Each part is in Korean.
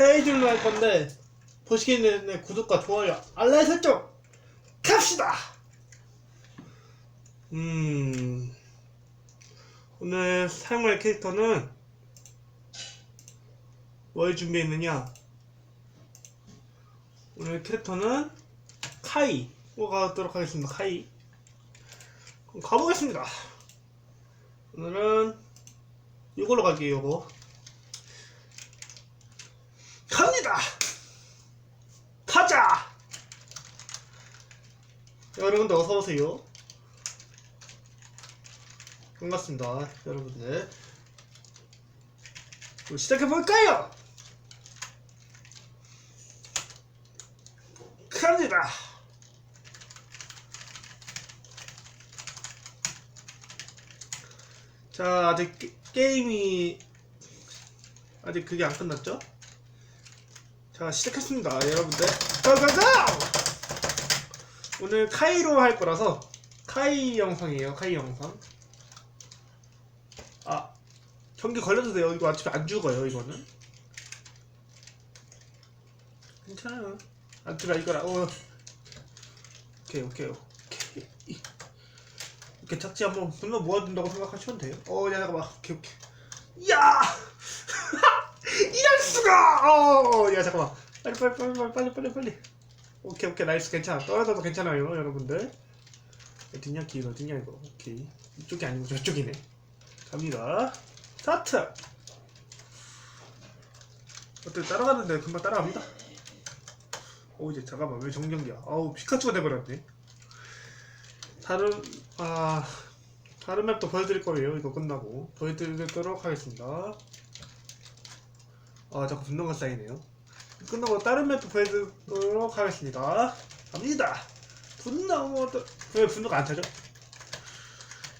헤이즐로 할 건데 보시기 전에 구독과 좋아요, 알람 설정 갑시다. 음 오늘 사용할 캐릭터는 뭘 준비했느냐? 오늘 캐릭터는 카이로 가도록 하겠습니다. 카이. 그럼 가보겠습니다. 오늘은 이걸로 갈게요. 이거. 갑니다. 가자. 여러분들 어서 오세요. 반갑습니다, 여러분들. 그럼 시작해 볼까요? 갑니다. 자, 아직 게, 게임이 아직 그게 안 끝났죠? 자, 시작했습니다, 여러분들. 가가가! 오늘 카이로 할 거라서 카이 영상이에요, 카이 영상. 아, 경기 걸려도 돼요. 이거 어차피 안 죽어요, 이거는. 괜찮아요. 안 들어 이거라. 어. 오케이, 오케이, 오케이. 이렇게 착지 한번 분노 모아둔다고 생각하시면 돼요. 어, 야, 잠깐만. 오케이, 오케이. 야! 이럴 수가! 어, 야, 잠깐만. 빨리, 빨리, 빨리, 빨리, 빨리, 빨리, 빨리. 오케이, 오케이, 나이스, 괜찮아. 떨어져도 괜찮아요, 여러분들. 어딨냐, 길 어딨냐, 이거. 오케이. 이쪽이 아니고 저쪽이네. 갑니다. 스타트! 어때, 따라가는데 금방 따라갑니다. 오, 이제 잠깐만, 왜 정전기야? 아우, 피카츄가 돼버렸네. 다른, 아, 다른 맵도 보여드릴 거예요. 이거 끝나고. 보여드리도록 하겠습니다. 아, 자꾸 분노가 쌓이네요. 끝나고 다른 맵도 보여드리도록 하겠습니다. 갑니다! 분노, 왜 분노가 안 차죠?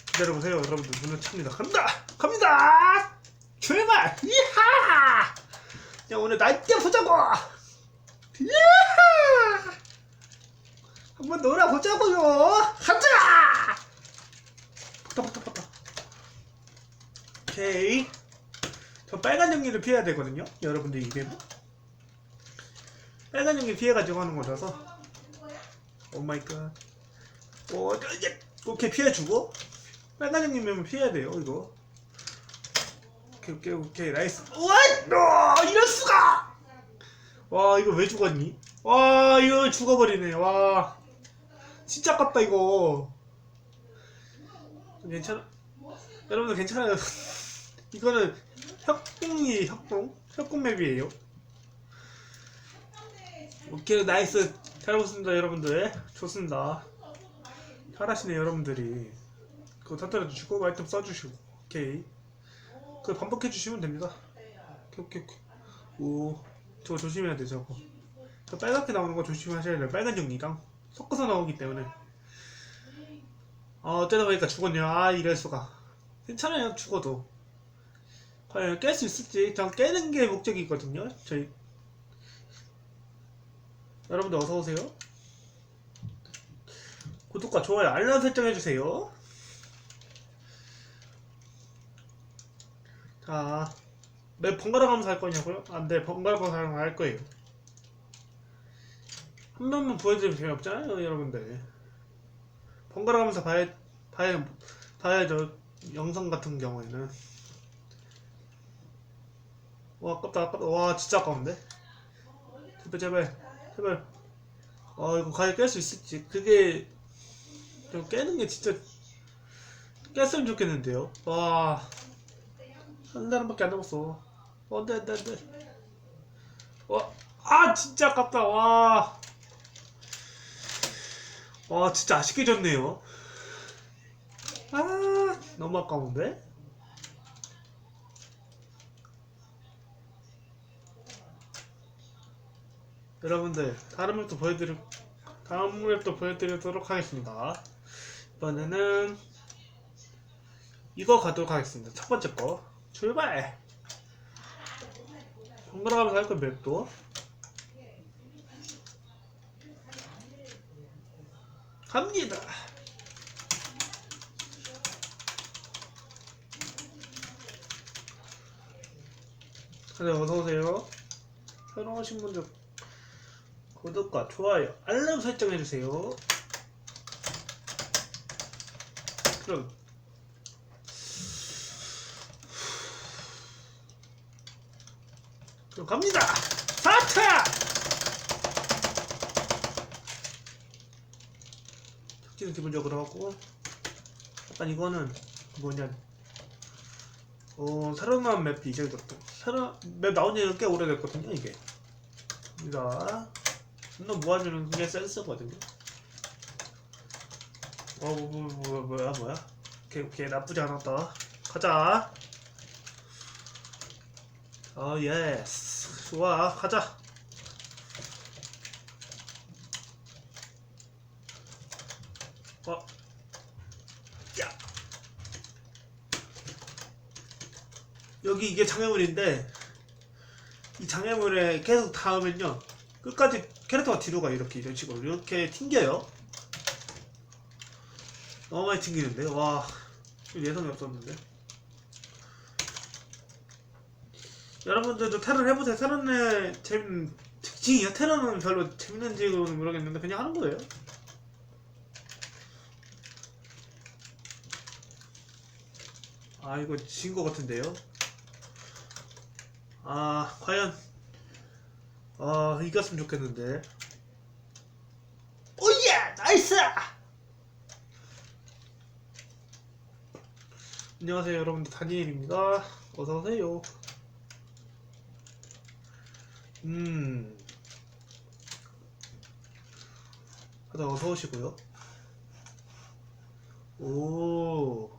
기다려보세요, 여러분들. 분노 찹니다. 간다! 갑니다! 출발! 이하! 야, 오늘 날뛰어 보자고! 이하! 한번 놀아보자고요! 가자! 붙다, 붙다, 붙다. 오케이. 저 빨간 연기를 피해야 되거든요. 여러분들 이 맵은. 빨간 연기 피해가지고 하는 거라서. 오 마이 갓. 오, 이제 오케이 피해주고. 빨간 연기면 피해야 돼요, 이거. 오케이, 오케이, 오케이, 나이스. 우와! 너! 이럴 수가! 와, 이거 왜 죽었니? 와, 이거 죽어버리네, 와. 진짜 아깝다, 이거. 괜찮아? 여러분들 괜찮아요? 이거는 협공이 협공? 협공 맵이에요. 오케이 나이스. 잘 보습니다 여러분들. 좋습니다. 잘하시네 여러분들이. 그거 터뜨려 주시고 아이템 써주시고. 오케이. 그 반복해 주시면 됩니다. 오케이 오케이 오케이. 오 저거 조심해야 돼 저거. 저 빨갛게 나오는 거 조심하셔야 돼요. 빨간 종이랑 섞어서 나오기 때문에. 아 어쩌다 보니까 죽었네요. 아 이럴 수가. 괜찮아요 죽어도 과연 깰 수 있을지. 전 깨는 게 목적이거든요 저희. 여러분들 어서 오세요. 구독과 좋아요 알람 설정 해주세요. 자 매 번갈아 가면서 할 거냐고요? 안돼 번갈아 가면서 할 거예요. 한 명만 보여드리면 재미없잖아요 여러분들. 번갈아 가면서 봐야 봐야 봐야죠. 영상 같은 경우에는 와 아깝다 아깝다. 와 진짜 아까운데? 제발 제발 제발. 아 이거 과연 깰 수 있을지. 그게 좀 깨는 게 진짜 깼으면 좋겠는데요? 와한 달밖에 안 남았어. 어, 안돼 안돼 안돼. 와아 진짜 아깝다. 와. 와 진짜 아쉽게 졌네요. 아 너무 아까운데 여러분들 다른 맵도 보여드릴 다음 맵도 보여드리도록 하겠습니다. 이번에는 이거 가도록 하겠습니다. 첫 번째 거 출발. 번갈아가면서 할건 맵도 갑니다. 다들 어서 오세요. 새로 오신 분들 구독과 좋아요 알람 설정 해주세요. 그럼. 그럼 갑니다. 4차! 척지는 기본적으로 하고 약간 이거는 뭐냐. 어 새로운 맵이 이제 됐다. 새로운 맵 나온 지는 꽤 오래됐거든요 이게. 입니다 존나 모아주는 게 센스거든요 어 뭐, 뭐, 뭐, 뭐야 뭐야? 오케이 오케이 나쁘지 않았다. 가자. 어 예스. 좋아 가자. 어. 야. 여기 이게 장애물인데 이 장애물에 계속 닿으면요 끝까지 캐릭터가 뒤로 가 이렇게 이런 식으로 이렇게 튕겨요. 너무 많이 튕기는데? 와 예상이 없었는데. 여러분들도 테런 해보세요. 테런의 재밌는 특징이요. 테런은 별로 재밌는지는 모르겠는데 그냥 하는 거예요. 아 이거 진 거 같은데요? 아 과연 아 이겼으면 좋겠는데. 오예! 나이스! 안녕하세요 여러분들. 다니엘입니다. 어서오세요. 음. 다들 어서오시고요. 오.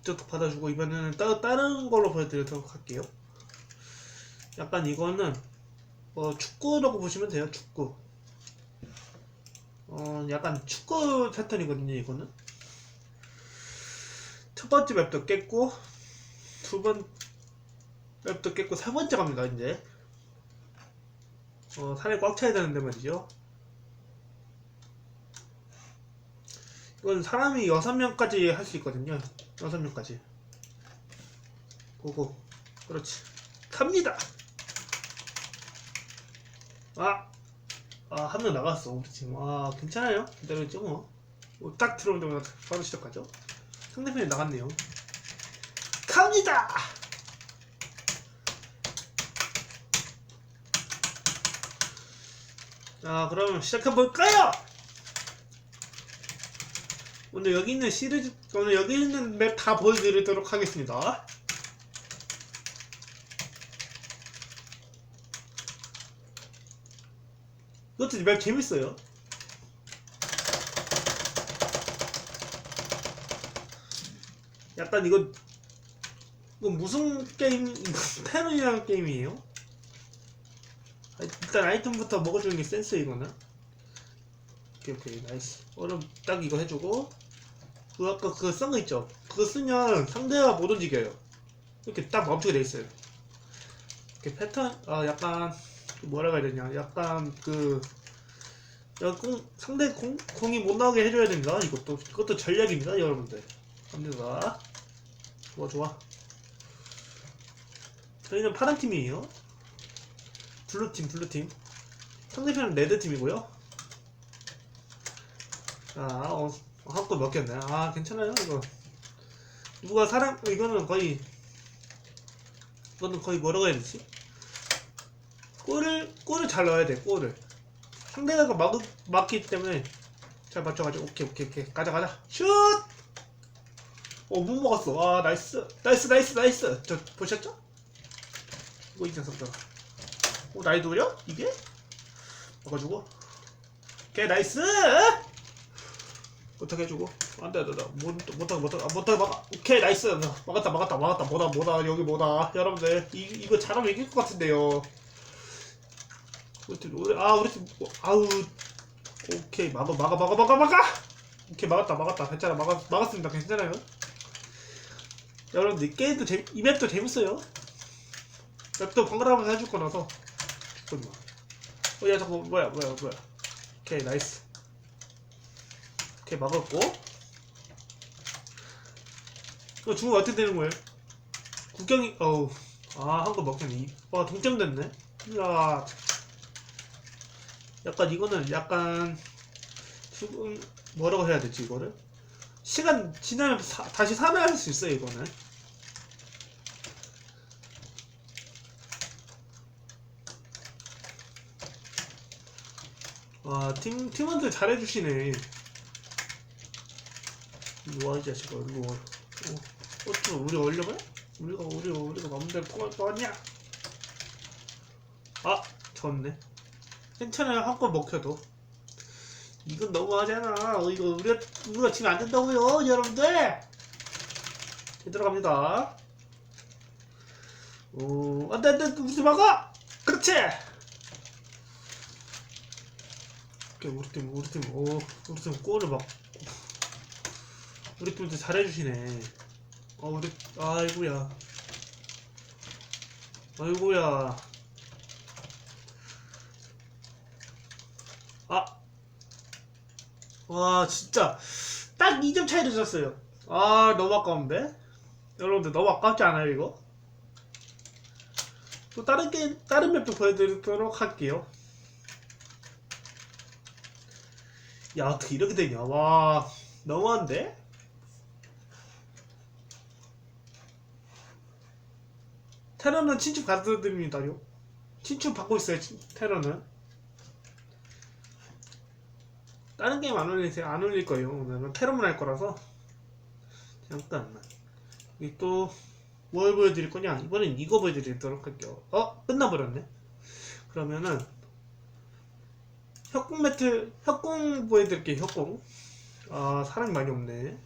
이쪽도 받아주고 이번에는 따, 다른 걸로 보여드리도록 할게요. 약간 이거는 어, 축구라고 보시면 돼요 축구. 어 약간 축구 패턴이거든요 이거는. 첫 번째 맵도 깼고 두 번 맵도 깼고 세 번째 갑니다 이제. 어 살이 꽉 차야 되는데 말이죠. 이건 사람이 여섯 명까지 할 수 있거든요. 여섯 명까지. 고고. 그렇지. 갑니다 아, 아, 한 명 나갔어, 우리 팀. 아, 괜찮아요. 기다렸죠, 뭐. 뭐, 딱 들어오자마자 바로 시작하죠. 상대편이 나갔네요. 갑니다! 자, 그러면 시작해볼까요? 오늘 여기 있는 시리즈, 오늘 여기 있는 맵 다 보여드리도록 하겠습니다. 이것도 맵 재밌어요. 약간 이거 이거 무슨 게임 테런이라는 게임이에요? 아, 일단 아이템부터 먹어주는 게 센스 이거는. 오케이 오케이 나이스. 얼음 딱 이거 해주고 그 아까 그거 쓴 거 있죠? 그거 쓰면 상대가 못 움직여요. 이렇게 딱 멈추게 돼 있어요. 이렇게 패턴 아 약간 뭐라고 해야 되냐? 약간 그 야, 공, 상대 공, 공이 못 나오게 해줘야 된다 이것도. 이것도 전략입니다 여러분들. 갑니다 좋아 좋아. 저희는 파란 팀이에요. 블루팀 블루팀. 상대편은 레드팀이고요. 자 어, 한골 먹겠네 아 괜찮아요 이거. 누가 사람 이거는 거의 이거는 거의 뭐라고 해야 되지 골을 골을 잘 넣어야 돼 골을. 상대가 막 막기 때문에 잘 맞춰가지고 오케이 오케이 오케이. 가자 가자. 슛 어못 먹었어. 아 나이스. 나이스 나이스 나이스. 저 보셨죠? 이거 이 녀석들 오 나이 노려? 이게? 먹어주고. 오케이 나이스! 어떻게 해주고? 안돼 안돼 못 못하게 못하게. 못하게 막아. 오케이 나이스. 막았다 막았다 막았다. 뭐다 뭐다. 여기 뭐다. 여러분들 이 이거 잘하면 이길 것 같은데요 우리 팀 우리 아 우리 팀. 어, 아우. 오케이. 막아 막아 막아 막아 막아! 오케이 막았다 막았다. 괜찮아. 막아 막았습니다. 괜찮아요. 여러분들 이 게임도 재이 맵도 재밌어요. 맵도 번갈아가면서 해줄 거라서. 잠깐만. 어야 잠깐 뭐야 뭐야 뭐야. 오케이 나이스. 오케이 막았고. 이거 중국 어떻게 되는 거예요? 국경이 어우. 아 한 거 먹겠네. 와 동점 됐네. 야 약간 이거는 약간 지금 뭐라고 해야 되지 이거를? 시간 지나면 사- 다시 살아날 수 있어요 이거는. 와 팀 팀원들 잘해주시네. 이리 와이 자식아 이리 와. 어, 어쩌 우리 얼려봐? 우리가 우리 우리가 마음대로 통할 거 아니야? 아 졌네 괜찮아요 한 건 먹혀도. 이건 너무하잖아. 어, 이거 우리가 우리가 지금 안 된다고요 여러분들. 제대로 갑니다. 오 안돼 안돼 우리 막아 그렇지. 오케이 우리 팀 우리 팀 오 우리 팀 골을 막 우리 팀들 잘해주시네. 어 우리 아이고야. 아이고야 아. 와, 진짜. 딱 2점 차이로 졌어요. 아, 너무 아까운데? 여러분들 너무 아깝지 않아요, 이거? 또 다른 게임, 다른 맵도 보여드리도록 할게요. 야, 어떻게 이렇게 되냐. 와, 너무한데? 테러는 친추 가드드립니다요. 친추 받고 있어요, 친- 테러는. 다른 게임 안 올리세요? 안 올릴 거예요. 오늘은 테러문 할 거라서. 잠깐만. 이 또, 뭘 보여드릴 거냐? 이번엔 이거 보여드리도록 할게요. 어? 끝나버렸네? 그러면은, 협공 매트, 협공 보여드릴게요, 협공. 아, 사람이 많이 없네.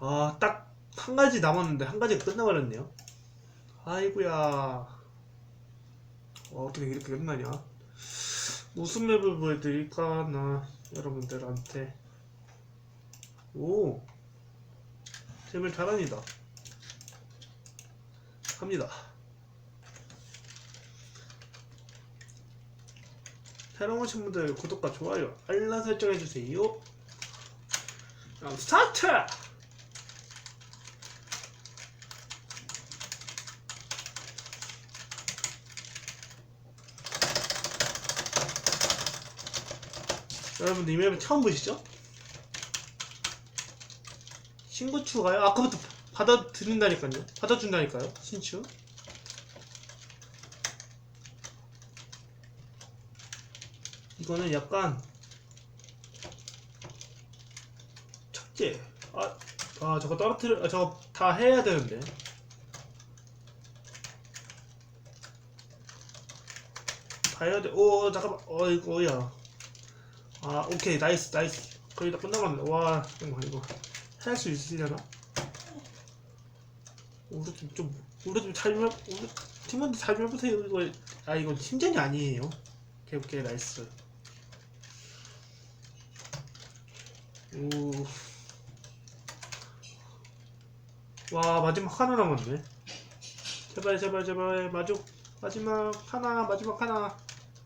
아, 딱 한 가지 남았는데, 한 가지가 끝나버렸네요. 아이고야. 어, 어떻게 이렇게 끝나냐? 무슨 맵을 보여드릴까? 나 여러분들한테. 오! 재물 잘합니다. 갑니다. 새로운 오신 분들 구독과 좋아요 알람 설정 해주세요. 그럼 스타트 여러분들 이 맵은 처음 보시죠? 신고 추가요? 아까부터 받아드린다니까요. 받아준다니까요. 신추. 이거는 약간 착제. 아, 아 저거 떨어뜨려. 아, 저거 다 해야 되는데. 다 해야 돼. 오 잠깐만. 어이구야. 아 오케이. 나이스 나이스. 거의 다 끝나갔네 와 이거 이거. 할 수 있으려나? 우리 팀좀 우리 팀잘 좀 우리 팀원들 잘좀 해보세요. 이거 아 이건 팀전이 아니에요. 오케이 오케이. 나이스. 오와 마지막 하나 남았네. 제발 제발 제발. 마지막 마지막 하나 마지막 하나.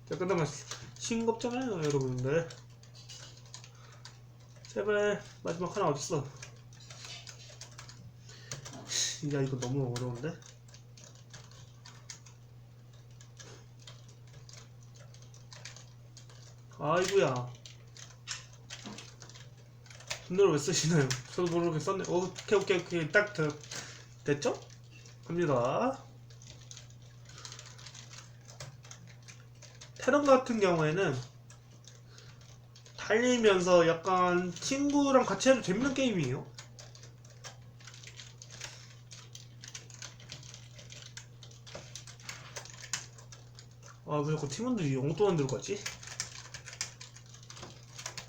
자 끝나면 싱겁잖아요 여러분들 제발 마지막 하나 어딨어? 야 이거 너무 어려운데? 아이고야. 분노를 왜 쓰시나요? 저도 모르게 썼네. 오케이 오케이 오케이. 딱 되, 됐죠? 갑니다. 테런 같은 경우에는 달리면서 약간 친구랑 같이 해도 재밌는 게임이에요. 아, 왜 자꾸 팀원들이 엉뚱한 데로 가지?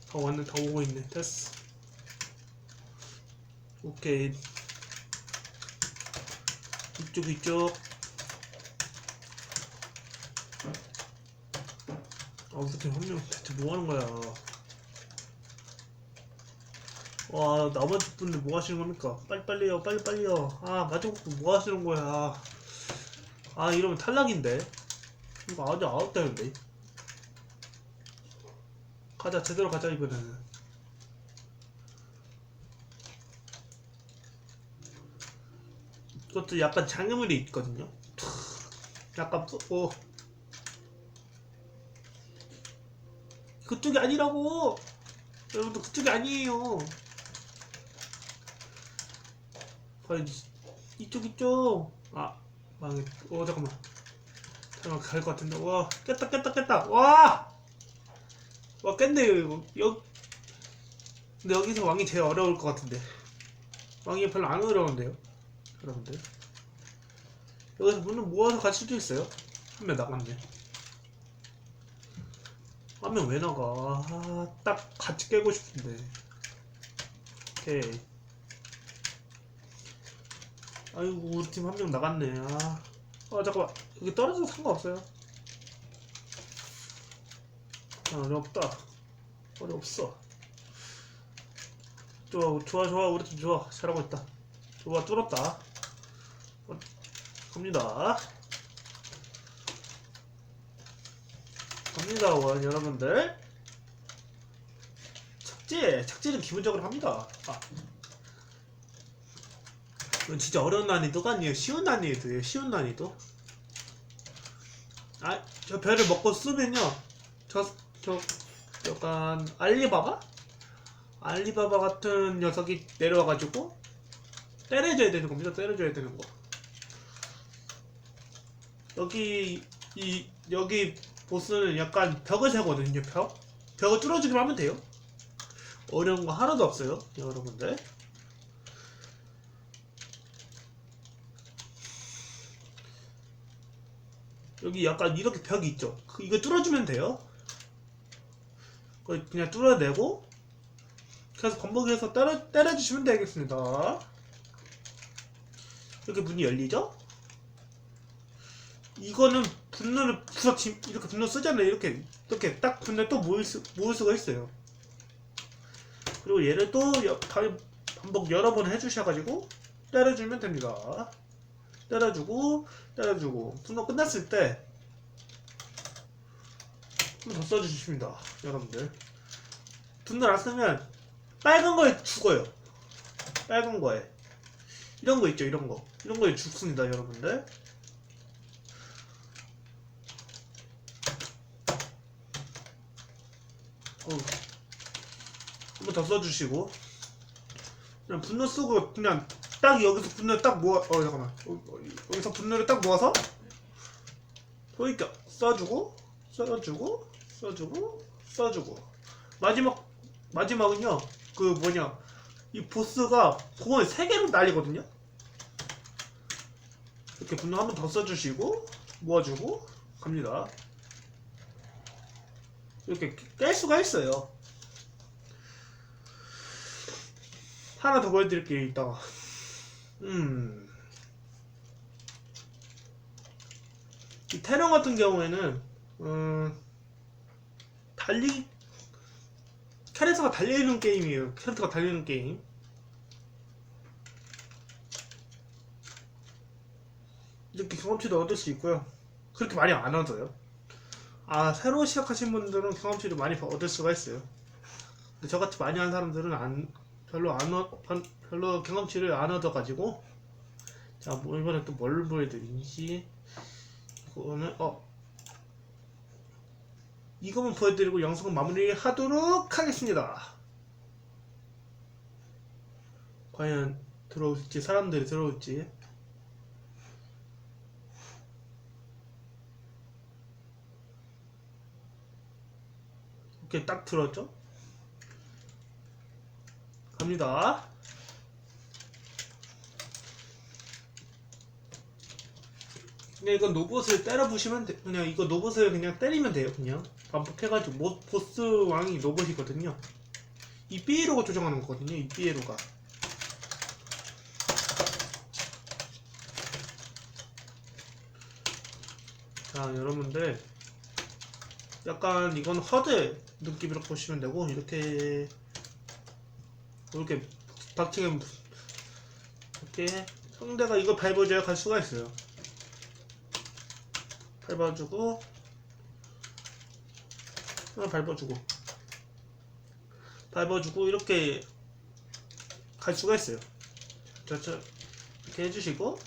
다 왔네, 다 오고 있네. 됐어. 오케이. 이쪽, 이쪽. 아, 팀 한명 대체 뭐 하는 거야? 와, 나머지 분들 뭐 하시는 겁니까? 빨리빨리요, 빨리빨리요. 아, 마지막 분 뭐 하시는 거야? 아, 이러면 탈락인데? 이거 아직 아웃 되는데? 가자, 제대로 가자, 이번에는. 이것도 약간 장애물이 있거든요. 약간 푸, 어. 그쪽이 아니라고 여러분들 그쪽이 아니에요 과연 이- 이쪽 이쪽. 아 망했 어 잠깐만. 잠깐만 갈것 같은데. 와 깼다 깼다 깼다. 와와 깼네요 이거. 여 근데 여기서 왕이 제일 어려울 것 같은데. 왕이 별로 안 어려운데요? 여러분들. 여기서 문을 모아서 갈 수도 있어요. 한 명 나갔네. 한 명 왜 나가? 아, 딱 같이 깨고 싶은데. 오케이 아이고 우리 팀 한 명 나갔네. 아. 아 잠깐만. 여기 떨어져도 상관없어요. 아, 어렵다. 어렵어. 좋아 좋아 좋아. 우리 팀 좋아. 잘하고 있다. 좋아 뚫었다. 어, 갑니다. 갑니다 원 여러분들. 착지 착지는 기본적으로 합니다. 아. 이건 진짜 어려운 난이도가 아니에요. 쉬운 난이도예요 쉬운 난이도. 아저 별을 먹고 쓰면요. 저 저 약간 알리바바? 알리바바 같은 녀석이 내려와가지고 때려줘야 되는 겁니다. 때려줘야 되는 거. 여기 이 여기 보스는 약간 벽을 세거든요 벽. 벽을 뚫어주기만 하면 돼요. 어려운 거 하나도 없어요 여러분들 여기 약간 이렇게 벽이 있죠? 그- 이거 뚫어주면 돼요. 그냥 뚫어내고 그래서 건너기에서 때려, 때려주시면 되겠습니다. 이렇게 문이 열리죠? 이거는 분노를 부서침 이렇게 분노 쓰잖아요. 이렇게 이렇게 딱 분노 또 모을, 수, 모을 수가 있어요. 그리고 얘를 또 반복 여러 번 해주셔가지고 때려주면 됩니다 때려주고 때려주고. 분노 끝났을 때한번더 써주십니다 여러분들. 분노를 안 쓰면 빨간 거에 죽어요. 빨간 거에. 이런 거 있죠 이런 거. 이런 거에 죽습니다 여러분들. 한번 더 써주시고. 그냥 분노 쓰고 그냥 딱 여기서 분노 딱 모아 어 잠깐만. 어, 어, 여기서 분노를 딱 모아서 소위격 써주고 써주고 써주고 써주고. 마지막 마지막은요 그 뭐냐. 이 보스가 공을 세 개로 날리거든요. 이렇게 분노 한 번 더 써주시고 모아주고 갑니다. 이렇게 깰 수가 있어요. 하나 더 보여드릴게요 이따가 음. 이 테령 같은 경우에는 음, 달리 캐릭터가 달리는 게임이에요. 캐릭터가 달리는 게임. 이렇게 경험치도 얻을 수 있고요. 그렇게 많이 안 얻어요. 아 새로 시작하신 분들은 경험치도 많이 얻을 수가 있어요. 근데 저같이 많이 한 사람들은 안 별로 안 얻, 반- 별로 경험치를 안 얻어가지고 자, 뭐 이번에 또 뭘 보여드리지? 이거는 어 이거만 보여드리고 영상 마무리하도록 하겠습니다. 과연 들어올지 사람들이 들어올지 이렇게 딱 들었죠? 갑니다. 그냥 이건 노봇을 때려 부시면 돼. 그냥 이거 노봇을 그냥 때리면 돼요. 그냥 반복해가지고 모, 보스 왕이 노봇이거든요. 이 삐에로가 조정하는 거거든요. 이 삐에로가. 자 여러분들 약간 이건 허드 느낌으로 보시면 되고 이렇게 이렇게 박치면 이렇게 상대가 이거 밟아줘야 갈 수가 있어요. 밟아주고 하나 밟아주고 밟아주고 이렇게 갈 수가 있어요. 자, 자 이렇게 해주시고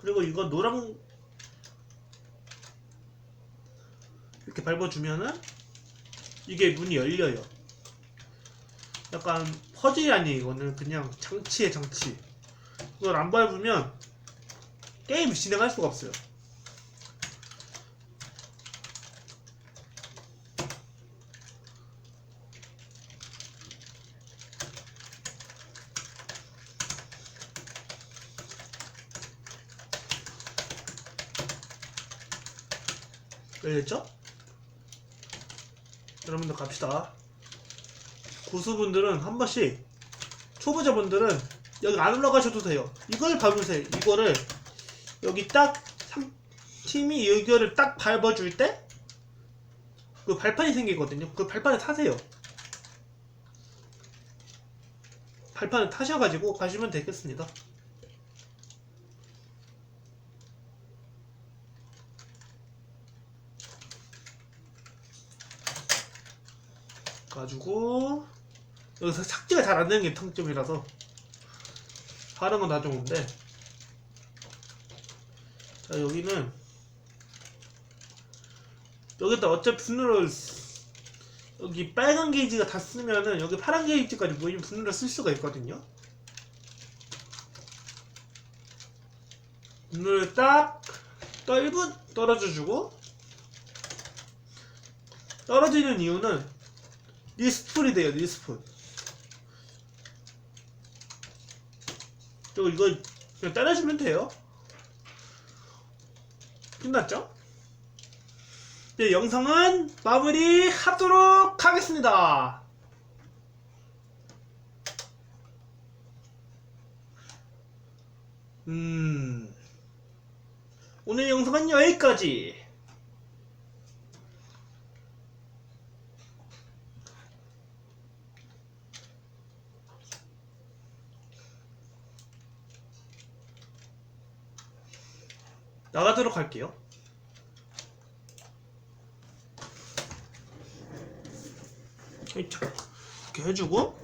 그리고 이거 노랑 이렇게 밟아주면은 이게 문이 열려요. 약간 퍼즐이 아니에요. 이거는 그냥 장치에 장치. 이걸 안 밟으면 게임 진행할 수가 없어요. 열렸죠? 여러분들 갑시다. 고수분들은 한 번씩 초보자분들은 여기 안 올라가셔도 돼요. 이걸 밟으세요. 이거를 여기 딱 삼- 팀이 이거를 딱 밟아줄 때 그 발판이 생기거든요. 그 발판을 타세요. 발판을 타셔가지고 가시면 되겠습니다. 가지고 여기서 삭제가 잘 안 되는 게 통점이라서 다른 건 다 좋은데 자 여기는 여기다 어차피 분노를 쓰- 여기 빨간 게이지가 다 쓰면은 여기 파란 게이지까지 모이면 분노를 쓸 수가 있거든요. 분노를 딱 떨분 떨어져주고 떨어지는 이유는 리스폰이 돼요 리스폰 그리고 이거 그냥 때려주면 돼요 끝났죠? 네 영상은 마무리 하도록 하겠습니다 음 오늘 영상은 여기까지 나가도록 할게요. 이렇게 해주고